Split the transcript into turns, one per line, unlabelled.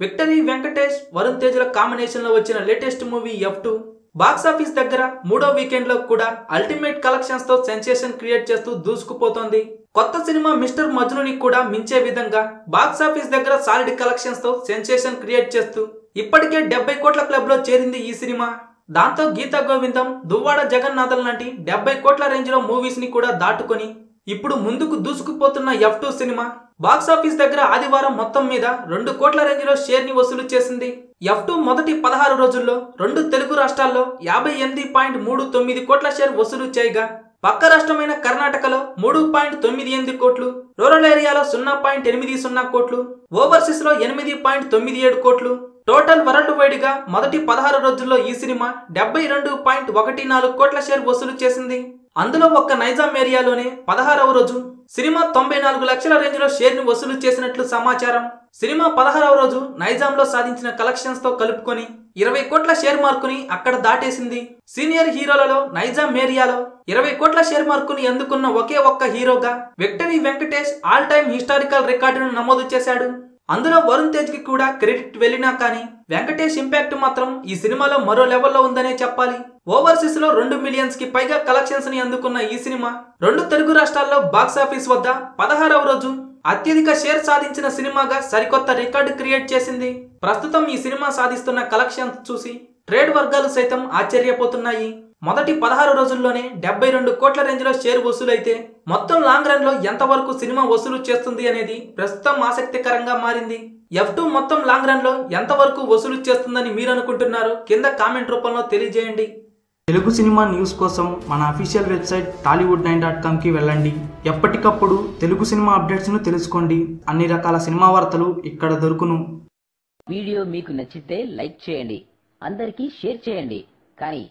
Victory Venkatesh Varun తేజ్ల కాంబినేషన్లో వచ్చిన latest movie F two box office దగ్గర మూడో వీకెండ్లో కూడా అల్టిమేట్ కలెక్షన్స్తో సెన్సేషన్ క్రియేట్ చేస్తూ దూసుకుపోతోంది. కొత్త సినిమా మిస్టర్ మజ్నుని కూడా మించే విధంగా బాక్సాఫీస్ దగ్గర సాలిడ్ కలెక్షన్స్తో సెన్సేషన్ క్రియేట్ చేస్తూ ఇప్పటికే డెబ్బై కోట్ల క్లబ్లో చేరింది ఈ సినిమా. దాంతో గీతా గోవిందం దువ్వాడ జగన్నాథం లాంటి డెబ్బై కోట్ల రేంజ్లో మూవీస్ని కూడా దాటుకొని ఇప్పుడు ముందుకు దూసుకుపోతున్న ఎఫ్ టూ సినిమా. బాక్సాఫీస్ దగ్గర ఆదివారం మొత్తం మీద రెండు కోట్ల రేంజ్లో షేర్ని వసూలు చేసింది. ఎఫ్ టూ మొదటి పదహారు రోజుల్లో రెండు తెలుగు రాష్ట్రాల్లో యాభై ఎనిమిది పాయింట్ మూడు తొమ్మిది కోట్ల షేర్ వసూలు చేయగా పక్క రాష్ట్రమైన కర్ణాటకలో మూడు పాయింట్ తొమ్మిది ఎనిమిది కోట్లు రూరల్ ఏరియాలో సున్నా పాయింట్ ఎనిమిది సున్నా కోట్లు ఓవర్సీస్లో ఎనిమిది పాయింట్ తొమ్మిది ఏడు కోట్లు. టోటల్ వరల్డ్ వైడ్గా మొదటి పదహారు రోజుల్లో ఈ సినిమా డెబ్బై రెండు పాయింట్ ఒకటి నాలుగు కోట్ల షేర్ వసూలు చేసింది. అందులో ఒక్క నైజాం ఏరియాలోనే పదహారవ రోజు సినిమా తొంభై నాలుగు లక్షల రేంజ్లో షేర్ని వసూలు చేసినట్లు సమాచారం. సినిమా పదహారవ రోజు నైజాంలో సాధించిన కలెక్షన్స్తో కలుపుకొని ఇరవై కోట్ల షేర్ మార్కుని అక్కడ దాటేసింది. సీనియర్ హీరోలలో నైజాం ఏరియాలో ఇరవై కోట్ల షేర్ మార్కుని అందుకున్న ఒకే ఒక్క హీరోగా victory Venkatesh all time historical రికార్డును నమోదు చేశాడు. అందులో వరుణ్ తేజ్కి కూడా క్రెడిట్ వెళ్ళినా కానీ వెంకటేష్ ఇంపాక్ట్ మాత్రం ఈ సినిమాలో మరో లెవెల్లో ఉందనే చెప్పాలి. ఓవర్సీస్లో రెండు మిలియన్స్కి పైగా కలెక్షన్స్ని అందుకున్న ఈ సినిమా రెండు తెలుగు రాష్ట్రాల్లో బాక్సాఫీస్ వద్ద పదహారవ రోజు అత్యధిక షేర్ సాధించిన సినిమాగా సరికొత్త రికార్డు క్రియేట్ చేసింది. ప్రస్తుతం ఈ సినిమా సాధిస్తున్న కలెక్షన్స్ చూసి ట్రేడ్ వర్గాలు సైతం ఆశ్చర్యపోతున్నాయి. మొదటి పదహారు రోజుల్లోనే డెబ్బై రెండు కోట్ల రేంజ్లో షేర్ వసూలైతే మొత్తం లాంగ్ రన్లో ఎంతవరకు సినిమా వసూలు చేస్తుంది అనేది ప్రస్తుతం ఆసక్తికరంగా మారింది. ఎఫ్ టూ మొత్తం లాంగ్ రన్లో ఎంతవరకు వసూలు చేస్తుందని మీరు అనుకుంటున్నారో? కింద కామెంట్ రూపంలో తెలియజేయండి. తెలుగు సినిమా న్యూస్ కోసం మన official website Tollywood nine dot కామ్కి వెళ్ళండి. ఎప్పటికప్పుడు తెలుగు సినిమా అప్డేట్స్ను తెలుసుకోండి. అన్ని రకాల సినిమా వార్తలు ఇక్కడ దొరుకును.
వీడియో మీకు నచ్చితే లైక్ చేయండి. అందరికీ షేర్ చేయండి. కానీ